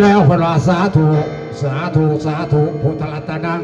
แล้วพระสาธุสาธุสาธุพุทธรัตนัง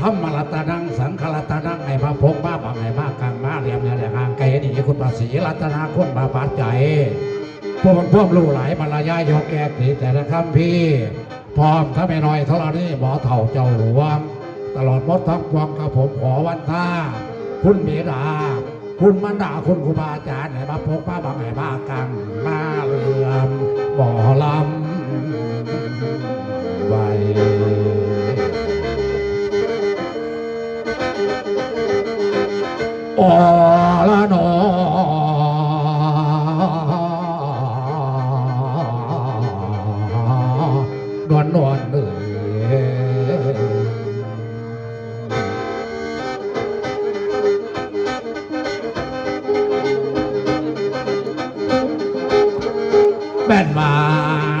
ธรรมรัตนังสังฆรัตนังให้มาพกมาบังให้มากลางมาเรียมเนี่ยแหละห่างไกลนี่คุณภาษีรัตนาคุณบาปาใจพวกมันพวกรู้หลายบรรยายยกแอก่ผีแต่ละคำพี่ พร้อมถ้าไม่น้อยเท่านี้หมอเถ่าเจ้าหลวง ตลอดมดทั้งปวงกับผมขอวันท่าคุณเมดาคุณมันดาคุณครูบาอาจารย์ไหนมาพกมาบางไหนมากังมาเรือมบ่อลำไว้อละนอ มา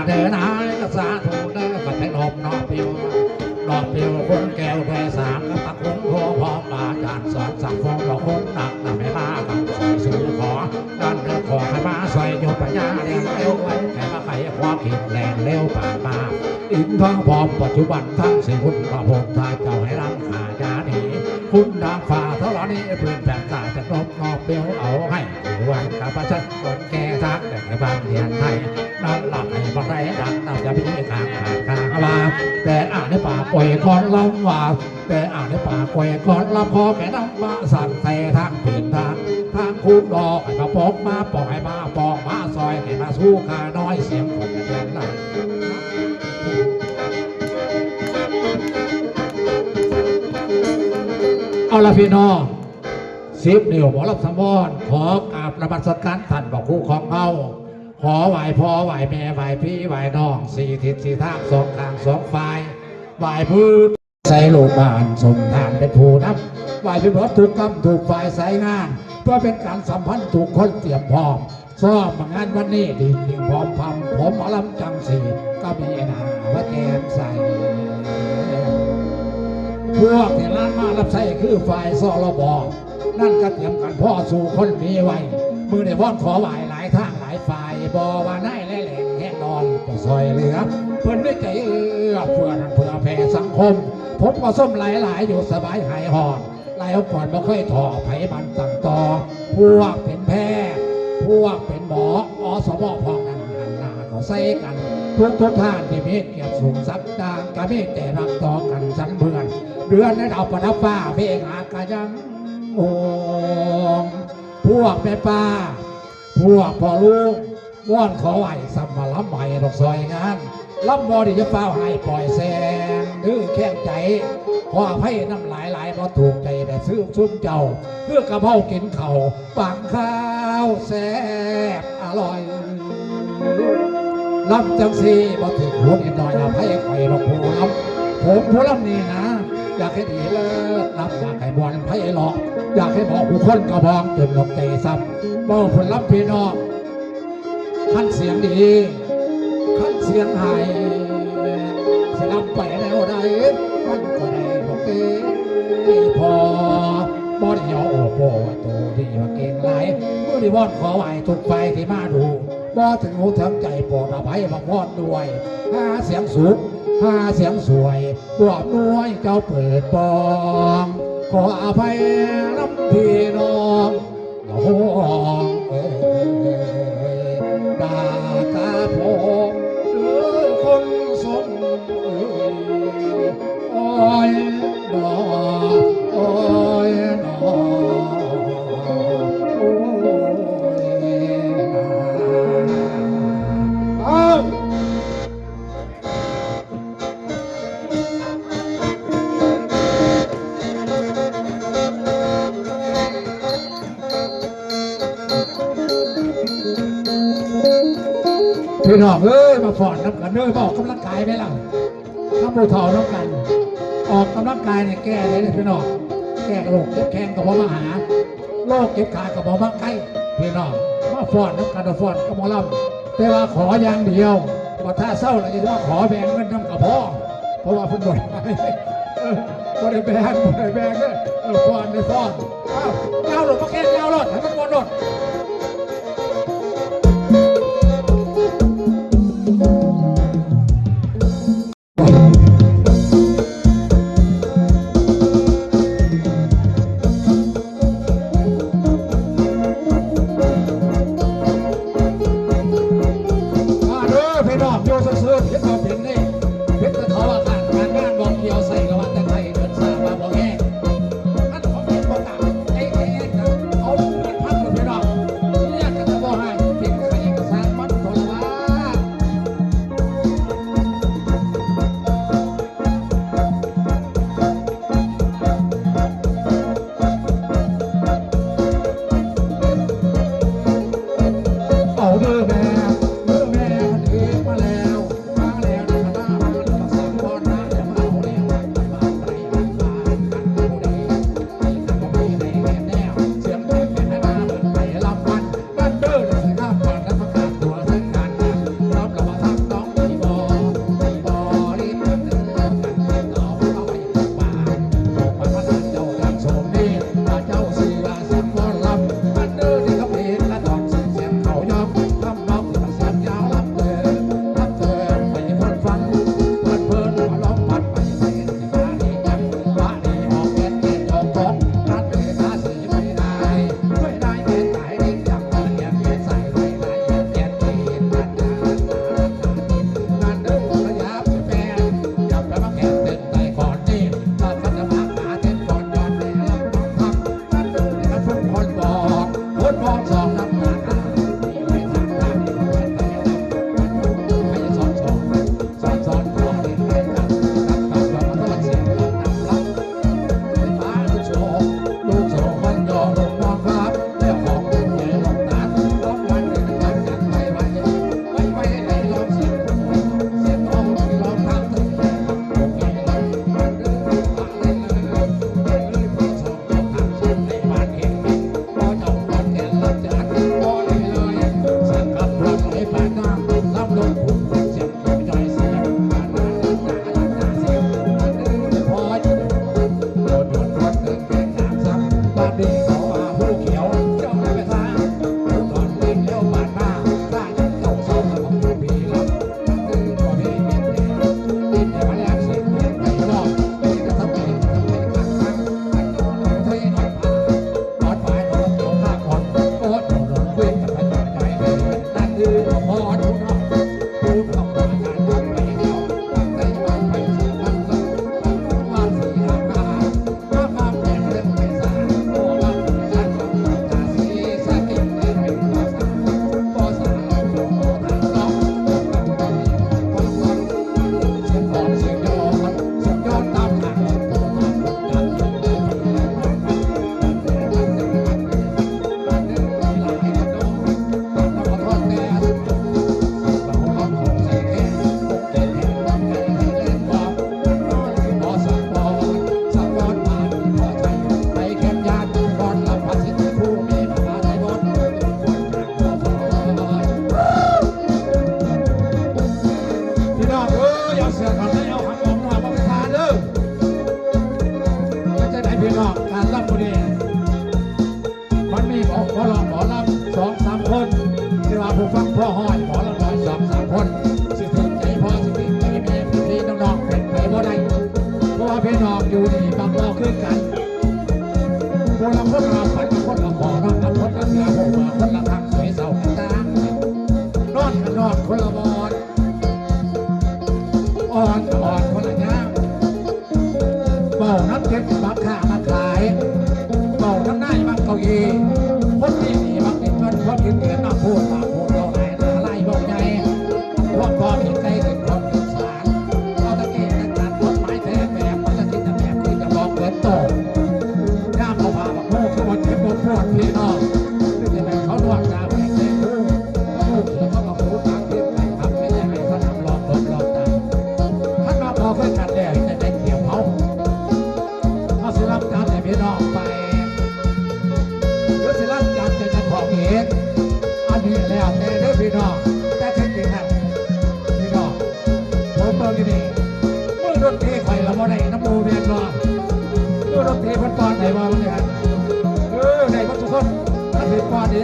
เดินหายกษาถูเด้อปัดให้ลมนอกปิวดอกปิวคนแก้วแค่สามกับตะคงโทพร้อมมาจานสอนสั่งฟองดอกคงหนักนำไม่มากับสอยสูขอด้านเรือขอให้มาใส่โยปัญญาเลี้ยงเร็วไว้แค่มาไข่ความคิดแรงเร็วป่านมาอินทั้งพร้อมปัจจุบันทั้งสี่คุณพระพงทายเจ้าให้รังขาญาหนีคุณนางฟ้าเท่านี้ปืนแผนกาจะนบนอกเปียวเอาให้หวันกับประชันคนแก่ทักแต่บ้านเรียนไทย ดดังน่าจะมีกลางหาดกลาลาแต่อ่านในป่าป่วยคอนลำว่า แต่อ่านในป่าป่วยคอนลำพอแก่น้ำมาสั่นแต่ทางเปลี่ยนทางทางคุณดอกให้มาปอกมาปอกให้มาปอกมาซอยให้มาสู้ขาน้อยเสียงคนจะเดินไหลเอาละพี่น้องสิบนิ้วหมอรับสมอนขอกราบระบัดสการท่านบอกคู่ของเรา ขอไหวพ่อไหวแม่ไหวพี่ไหวน้องสี่ทิศสี่ทางสองทางสองฝ่ายไหวพื้นใส่ลูกบ้านสมทานเป็นผู้นับไหวเป็นเบิถูกกรรมถูกฝ่ายใสายงาน เพื่อเป็นการสัมพันธ์ถูกคนเตรียมพร้อมซ้อมงานวันนี้ดีจริงพร้อมพำผมหมอลำจังสีก็มีนาว่าแกมใส่พวกที่ร้านมารับใช้คือฝ่ายสรบอนั่นก็เตรียมกันพ่อสู่คนมีไว้มือในว่อนขอไหว บอว่าได้และแหล่งแห่นอนจะซอยเหลือเพื่อนด้วยใจเอื้อเพื่อนเพื่อแผ่สังคม ผมก็ส้มหลายหลายๆอยู่สบายหายหอนหลายก่อนบ่เคยถอไผบันสั่งต่อ พวกเป็นแพทย์พวกเป็นหมออสมอพองนั่นหันหน้าเขาใส่กันทุกทุกท่านที่มีเกียรติสูงสักดางก็มีแต่รักต่อกันสันเพื่อนเดือนในดาประดับฟ้าเพลงอากายังโองพวกแม่ป้า พวกพ่อลูก ว่อนขอไหวสัมมาล้ำใหม่ดอกซอยงานล้ำบอดีจะเฝ้าให้ปล่อยแสงดื้อแข้งใจขออภัยน้ำหลายหลายเพราะถูกใจแต่ซื้อซุ้มเจ้า เพื่อกระเพากินเข่าวปังข้าวแซ่บอร่อยลำจังสีบ่ถึงหัวนิดหน่อยอภัยคอยดอกผู้ลำผมผู้ลำนี่นะ อยากให้ดีเลิศลำอยากให้บอลไพ่หลอกอยากให้บอกผู้คนกระบองจนหลงใจซ้ำเบ้าผลลำพี่น้อง ขั้นเสียงดีขั้นเสียงไห้สลับไปแล้วได้มันก็ได้บอกเอ้พอบอดเหี่ยวโอ้โหตัวที่ว่าเก่งหลายเมื่อดีวอนขอไหวทุกไฟที่มาดูบอถึงหูถึงใจโปรดอภัยบังวอนด้วยหาเสียงสูงหาเสียงสวยบวบน้อยเจ้าเปิดปองขออภัยน้ำพี่น้องน้อง พี่น้องเอ้ยมาฟอนน้ำกันเด้อมาออกกำลังกายไหมล่ะน้ำบูเทาน้ำกัน ออกกำลังกายเนี่ยแก้เลยเนี่ยพี่น้องแก้โรคเจ็บแข้งกับมาหาโรคเจ็บขากับหมาใกล้พี่น้องมาฟอนน้ำกันมาฟอนกับหมอลำแต่ว่าขออย่างเดียวว่าถ้าเศร้าเราจะว่าขอแบ่งเงินน้ำกับพ่อเพราะว่าเพิ่นบ่นเออบ่ได้แบ่งบ่ได้แบ่งเด้อเอออฟ้อนไปฟ้อนเอ้าเจ้าหลดมาแค่เจ้าหลด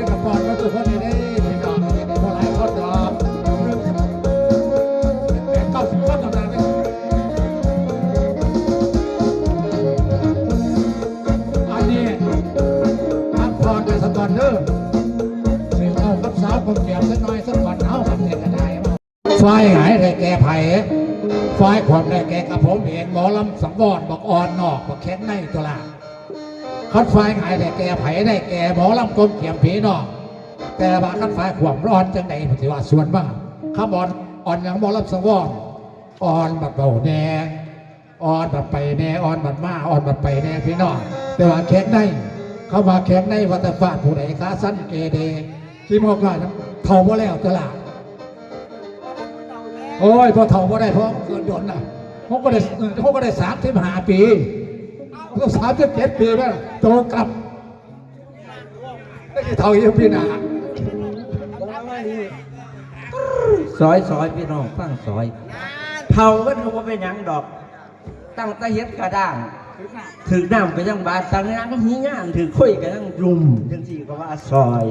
กับปอนก็ทุกคนนี่ได้พี่น้องนี่ได้พอหลายคนดอกแปดเก้าสิบคนต่างๆนี่อันนี้พักผ่อนไปสักก่อนเด้อสิเอากับสาวคนเกียบสักหน่อยสักก่อนเอากับเด็กกระไดมาไฟหายได้แก่ไผ่ฝ่ายความได้แก่กับผมเองหมอลำสังวรบอกอ่อนนอกบอกแข็งในตัวละ คัดฝ่ายหายได้แก่ไผได้แก่หมอลำกลมเขียมผีนอกแต่ว่าคัดฝ่ายควมร้อนจังใดปฏิวัติส่วนบ้างข้ามอ่อนอ่อนอย่างหมอลำสังวรอ่อนแบบเบาแน่อ่อนแบบไปแน่อ่อนแบบมาอ่อนแบบไปแน่พี่น้องแต่ว่าแข็งในเข้ามาแข็งในวัตฟาดผู้ใดขาสั้นเกเดที่มอกว่านั้นเท่าว่าแล้วตัวละโอ้ยพอเท่าก็ได้เพราะเกินยนต์นะเขาก็ได้เขาก็ได้สามสิบห้าปี สามสิบเจ็ดปีแล้วโตกลับได้เท่าอีกพี่นาซอยซอยพี่น้องฟังซอยเผาก็ถือว่าเป็นหยังดอก ตั้งแต่เฮ็ดกระด้างถือน้ำไปยังบาดตั้งน้ำก็หีง่านถือคุยกันยังรุมจังสี่ก็ว่าซอย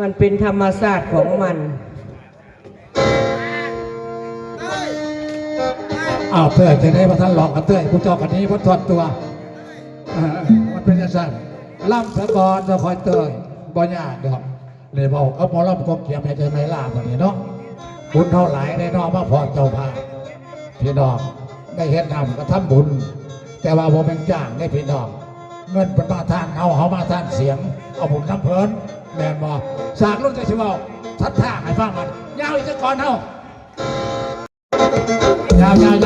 มันเป็นธรรมชาติของมัน อ้าวเต้ยจะได้มาท่านหลอกกันเต้ยผู้เจ้ากันนี้พัดทอดตัวมันเป็นยังไงล่ำสะกอนจะคอยเต้ยบ่ยากดอกเลยบอกเอาหมอลำกองเกียมให้เจอในลาบแบบนี้เนาะบุญเท่าไหร่ได้นอกมาพอเจ้าพาพี่น้องได้เห็นนำก็ทำบุญ แต่ว่าผมเป็นจ้างได้พี่น้องเงินเป็นมาทานเอาเขามาทานเสียง เอาบุญน้ำเพลินแมนบอสากรุ่นจะชิเวาทัดท่าให้ฟังมันยาวอีกสักก่อนเท่า ยาว